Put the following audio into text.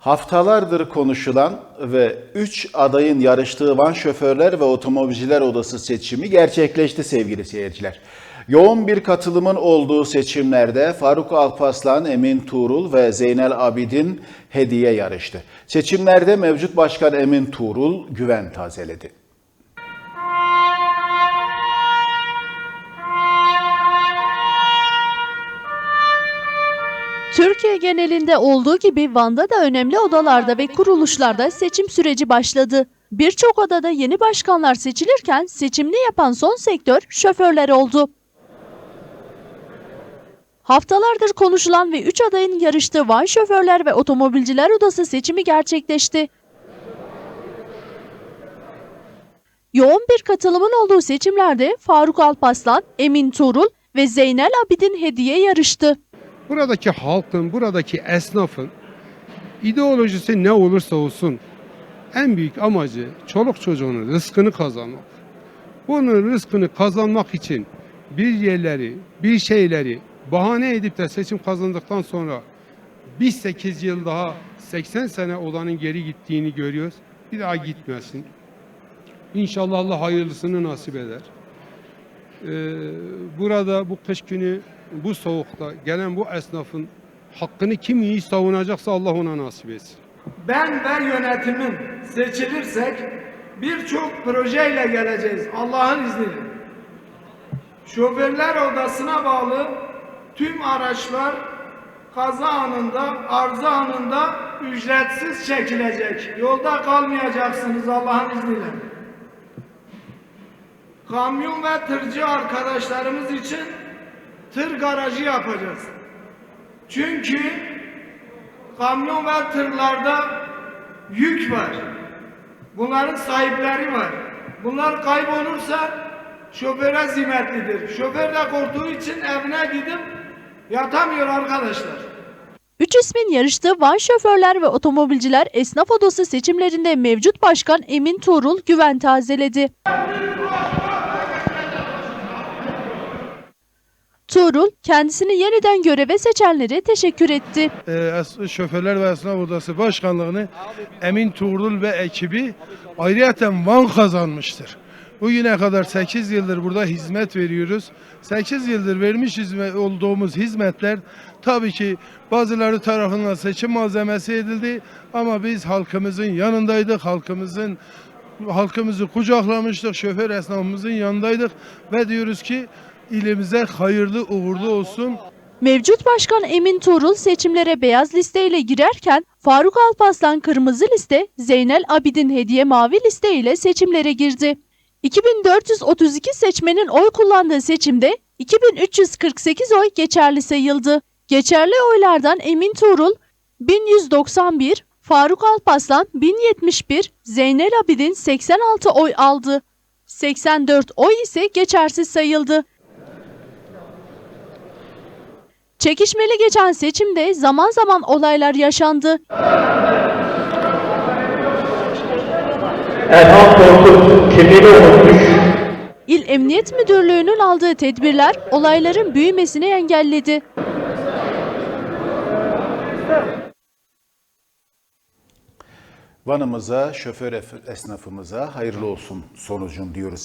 Haftalardır konuşulan ve 3 adayın yarıştığı Van Şoförler ve Otomobilciler Odası seçimi gerçekleşti sevgili seyirciler. Yoğun bir katılımın olduğu seçimlerde Faruk Alpaslan, Emin Tuğrul ve Zeynel Abidin hediye yarıştı. Seçimlerde mevcut başkan Emin Tuğrul güven tazeledi. Türkiye genelinde olduğu gibi Van'da da önemli odalarda ve kuruluşlarda seçim süreci başladı. Birçok odada yeni başkanlar seçilirken seçimini yapan son sektör şoförler oldu. Haftalardır konuşulan ve 3 adayın yarıştığı Van Şoförler ve Otomobilciler Odası seçimi gerçekleşti. Yoğun bir katılımın olduğu seçimlerde Faruk Alpaslan, Emin Tuğrul ve Zeynel Abidin hediye yarıştı. Buradaki halkın, buradaki esnafın ideolojisi ne olursa olsun en büyük amacı çoluk çocuğunun rızkını kazanmak. Bunun rızkını kazanmak için bir yerleri, bir şeyleri bahane edip de seçim kazandıktan sonra biz 8 yıl daha 80 sene olanın geri gittiğini görüyoruz. Bir daha gitmesin. İnşallah Allah hayırlısını nasip eder. Ee, burada bu kış günü bu soğukta gelen bu esnafın hakkını kim iyi savunacaksa Allah ona nasip etsin. ben ve yönetimim seçilirsek birçok projeyle geleceğiz Allah'ın izniyle. Şoförler odasına bağlı tüm araçlar kaza anında, arıza anında ücretsiz çekilecek. Yolda kalmayacaksınız Allah'ın izniyle. Kamyon ve tırcı arkadaşlarımız için tır garajı yapacağız. Çünkü kamyon ve tırlarda yük var. Bunların sahipleri var. Bunlar kaybolursa şoföre zimmetlidir. Şoför de korktuğu için evine gidip yatamıyor arkadaşlar. Üç ismin yarıştığı Van Şoförler ve Otomobilciler Esnaf Odası seçimlerinde mevcut başkan Emin Tuğrul güven tazeledi. Tuğrul kendisini yeniden göreve seçenlere teşekkür etti. e, Es- Şoförler ve Esnaf Odası Başkanlığını Emin Tuğrul ve ekibi ayrıyeten Van kazanmıştır. Bugüne kadar 8 yıldır burada hizmet veriyoruz. 8 yıldır vermiş hizmet olduğumuz hizmetler tabii ki bazıları tarafından seçim malzemesi edildi ama biz halkımızın yanındaydık. Halkımızın halkımızı kucaklamıştık. Şoför esnafımızın yanındaydık ve diyoruz ki ilimize hayırlı uğurlu olsun. Mevcut başkan Emin Tuğrul seçimlere beyaz listeyle girerken Faruk Alpaslan kırmızı liste, Zeynel Abidin hediye mavi liste ile seçimlere girdi. 2432 seçmenin oy kullandığı seçimde 2348 oy geçerli sayıldı. Geçerli oylardan Emin Tuğrul 1191, Faruk Alpaslan 1071, Zeynel Abidin 86 oy aldı. 84 oy ise geçersiz sayıldı. Çekişmeli geçen seçimde zaman zaman olaylar yaşandı. Erhan Korkut kimliğini unutmuş. İl Emniyet Müdürlüğü'nün aldığı tedbirler olayların büyümesini engelledi. Van'ımıza, şoför esnafımıza hayırlı olsun sonucun diyoruz.